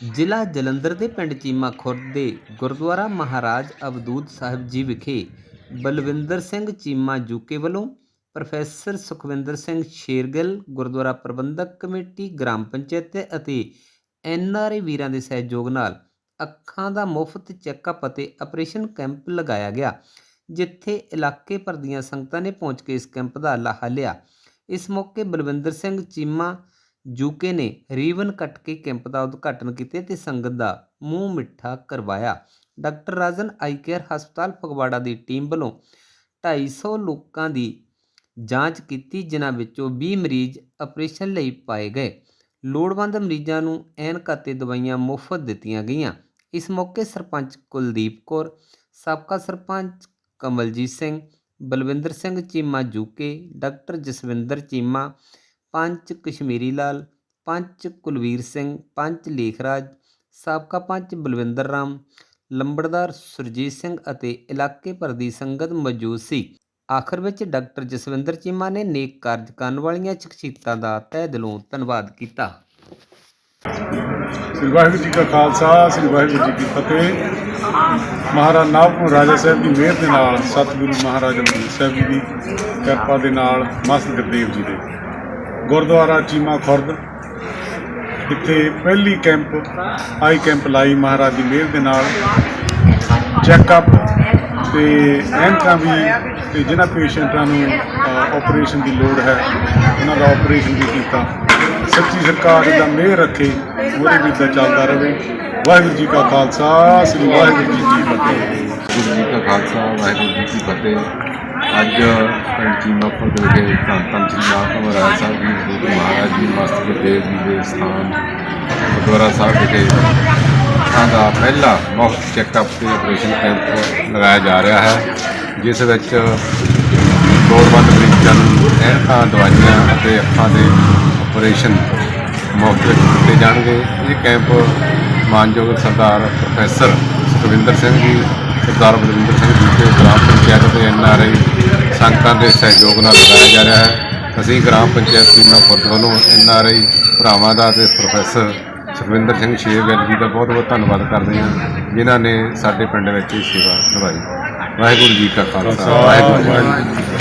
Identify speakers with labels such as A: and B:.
A: ਜ਼ਿਲ੍ਹਾ ਜਲੰਧਰ ਦੇ ਪਿੰਡ ਚੀਮਾ ਖੁਰਦ ਦੇ ਗੁਰਦੁਆਰਾ ਮਹਾਰਾਜ ਅਬਦੂਦ ਸਾਹਿਬ ਜੀ ਵਿਖੇ ਬਲਵਿੰਦਰ ਸਿੰਘ ਚੀਮਾ ਜੂਕੇ ਵੱਲੋਂ ਪ੍ਰੋਫੈਸਰ ਸੁਖਵਿੰਦਰ ਸਿੰਘ ਸ਼ੇਰਗਿੱਲ, ਗੁਰਦੁਆਰਾ ਪ੍ਰਬੰਧਕ ਕਮੇਟੀ, ਗ੍ਰਾਮ ਪੰਚਾਇਤ ਅਤੇ ਐਨਆਰਆਈ ਵੀਰਾਂ ਦੇ ਸਹਿਯੋਗ ਨਾਲ ਅੱਖਾਂ ਦਾ ਮੁਫਤ ਚੈੱਕਅਪ ਅਤੇ ਆਪਰੇਸ਼ਨ ਕੈਂਪ ਲਗਾਇਆ ਗਿਆ, ਜਿੱਥੇ ਇਲਾਕੇ ਭਰ ਦੀਆਂ ਸੰਗਤਾਂ ਨੇ ਪਹੁੰਚ ਕੇ ਇਸ ਕੈਂਪ ਦਾ ਲਾਹਾ ਲਿਆ। ਇਸ ਮੌਕੇ ਬਲਵਿੰਦਰ ਸਿੰਘ ਚੀਮਾ ਯੂਕੇ ਨੇ ਰੀਵਨ ਕੱਟ ਕੇ ਕੈਂਪ ਦਾ ਉਦਘਾਟਨ ਕੀਤਾ ਤੇ ਸੰਗਤ ਦਾ ਮੂੰਹ ਮਿੱਠਾ ਕਰਵਾਇਆ। ਡਾਕਟਰ ਰਾਜਨ ਆਈ ਕੇਅਰ ਹਸਪਤਾਲ ਫਗਵਾੜਾ ਦੀ ਟੀਮ ਵੱਲੋਂ 250 ਲੋਕਾਂ ਦੀ ਜਾਂਚ ਕੀਤੀ, ਜਿਨ੍ਹਾਂ ਵਿੱਚੋਂ 20 ਮਰੀਜ਼ ਆਪਰੇਸ਼ਨ ਲਈ ਪਾਏ ਗਏ। ਲੋੜਵੰਦ ਮਰੀਜ਼ਾਂ ਨੂੰ ਐਨਕਾਂ ਤੇ ਦਵਾਈਆਂ ਮੁਫਤ ਦਿੱਤੀਆਂ ਗਈਆਂ। ਇਸ ਮੌਕੇ ਸਰਪੰਚ ਕੁਲਦੀਪ ਕੌਰ, ਸਾਬਕਾ ਸਰਪੰਚ ਕਮਲਜੀਤ ਸਿੰਘ, ਬਲਵਿੰਦਰ ਸਿੰਘ ਚੀਮਾ ਜੂਕੇ ਡਾਕਟਰ ਜਸਵਿੰਦਰ ਚੀਮਾ ਪੰਚ ਕਸ਼ਮੀਰੀ ਲਾਲ ਪੰਚ ਕੁਲਵੀਰ ਸਿੰਘ ਪੰਚ ਲੇਖਰਾਜ, ਸਾਬਕਾ ਪੰਚ ਬਲਵਿੰਦਰ ਰਾਮ, ਲੰਬੜਦਾਰ ਸੁਰਜੀਤ ਸਿੰਘ ਅਤੇ ਇਲਾਕੇ ਭਰ ਦੀ ਸੰਗਤ ਮੌਜੂਦ ਸੀ। ਆਖਰ ਵਿੱਚ ਡਾਕਟਰ ਜਸਵਿੰਦਰ ਚੀਮਾ ਨੇ ਨੇਕ ਕਾਰਜ ਕਰਨ ਵਾਲੀਆਂ ਸ਼ਖਸੀਅਤਾਂ ਦਾ ਤਹਿ ਦਿਲੋਂ ਧੰਨਵਾਦ ਕੀਤਾ।
B: ਸ੍ਰੀ ਵਾਹਿਗੁਰੂ ਜੀ ਕਾ ਖਾਲਸਾ, ਸ੍ਰੀ ਵਾਹਿਗੁਰੂ ਜੀ ਕੀ ਫਤਿਹ। ਮਹਾਰਾਜ ਨਾਭਪੁਰ ਰਾਜਾ ਸਾਹਿਬ ਦੀ ਮਿਹਰ ਦੇ ਨਾਲ, ਸਤਿਗੁਰੂ ਮਹਾਰਾਜ ਅਮਰੀਕ ਸਾਹਿਬ ਜੀ ਦੀ ਕਿਰਪਾ ਦੇ ਨਾਲ, ਮਸਤ ਗੁਰਦੇਵ ਜੀ ਦੇ। ਗੁਰਦੁਆਰਾ ਚੀਮਾ ਖੁਰਦ, ਇੱਥੇ ਪਹਿਲੀ ਕੈਂਪ, ਆਈ ਕੈਂਪ ਲਾਈ ਮਹਾਰਾਜ ਦੀ ਮਿਹਰ ਦੇ ਨਾਲ। ਚੈੱਕਅਪ ਤੇ ਐਨਕਾਂ ਵੀ ਤੇ ਜਿਨ੍ਹਾਂ ਪੇਸ਼ੈਂਟਾਂ ਨੂੰ ਆਪਰੇਸ਼ਨ ਦੀ ਲੋੜ ਹੈ, ਉਹਨਾਂ ਦਾ ਆਪਰੇਸ਼ਨ ਵੀ ਕੀਤਾ। ਸੱਚੀ ਸਰਕਾਰ ਦਾ ਮਿਹਰ ਰੱਖੇ, ਉਹਦੇ ਵਿੱਚ ਚੱਲਦਾ ਰਹੇ। ਵਾਹਿਗੁਰੂ ਜੀ ਕਾ ਖਾਲਸਾ, ਸ੍ਰੀ ਵਾਹਿਗੁਰੂ ਜੀ ਕੀ ਫਤਿਹ।
C: ਗੁਰੂ ਜੀ ਕਾ ਖਾਲਸਾ, ਵਾਹਿਗੁਰੂ ਜੀ ਕੀ ਫਤਿਹ। ਅੱਜ ਪਿੰਡ ਚੀਮਾਪੁਰ ਦੇ ਵਿਖੇ ਧੰਨ ਧੰਨ ਸ੍ਰੀ ਨਾਥ ਮਹਾਰਾਜ ਸਾਹਿਬ ਜੀ, ਗੁਰੂ ਮਹਾਰਾਜ ਜੀ ਮਸਤ ਗੁਰਦੇਵ ਜੀ ਦੇ ਸਥਾਨ, ਗੁਰਦੁਆਰਾ ਸਾਹਿਬ ਵਿਖੇ ਅੱਖਾਂ ਦਾ ਪਹਿਲਾ ਮੁਫਤ ਚੈੱਕਅਪ ਤੇ ਆਪਰੇਸ਼ਨ ਕੈਂਪ ਲਗਾਇਆ ਜਾ ਰਿਹਾ ਹੈ, ਜਿਸ ਵਿੱਚ ਲੋੜਵੰਦ ਮਰੀਜ਼ਾਂ ਨੂੰ ਐਨਕਾਂ, ਦਵਾਈਆਂ ਅਤੇ ਅੱਖਾਂ ਦੇ ਆਪਰੇਸ਼ਨ ਮੁਫਤ ਵਿੱਚ ਦਿੱਤੇ ਜਾਣਗੇ। ਇਹ ਕੈਂਪ ਮਾਨਯੋਗ ਸਰਦਾਰ ਪ੍ਰੋਫੈਸਰ ਸੁਖਵਿੰਦਰ ਸਿੰਘ ਜੀ ਸਰਦਾਰ ਬਲਵਿੰਦਰ ਸਿੰਘ ਜੀ ਦੇ ਗ੍ਰਾਮ ਪੰਚਾਇਤ ਤੇ ਐਨਆਰਆਈ ਸੰਗਤਾਂ ਦੇ ਸਹਿਯੋਗ ਨਾਲ ਲਗਾਇਆ ਜਾ ਰਿਹਾ ਹੈ। ਅਸੀਂ ਗ੍ਰਾਮ ਪੰਚਾਇਤ ਟੀਮਾਂ ਫੁੱਟ ਵੱਲੋਂ ਐਨਆਰਆਈ ਭਰਾਵਾਂ ਦਾ ਤੇ ਪ੍ਰੋਫੈਸਰ ਸੁਖਵਿੰਦਰ ਸਿੰਘ ਸ਼ੇਰਗਿੱਲ ਜੀ ਦਾ ਬਹੁਤ ਬਹੁਤ ਧੰਨਵਾਦ ਕਰਦੇ ਹਾਂ, ਜਿਨ੍ਹਾਂ ਨੇ ਸਾਡੇ ਪਿੰਡ ਵਿੱਚ ਇਹ ਸੇਵਾ ਨਿਭਾਈ। ਵਾਹਿਗੁਰੂ ਜੀ ਕਾ ਖਾਲਸਾ, ਵਾਹਿਗੁਰੂ ਜੀ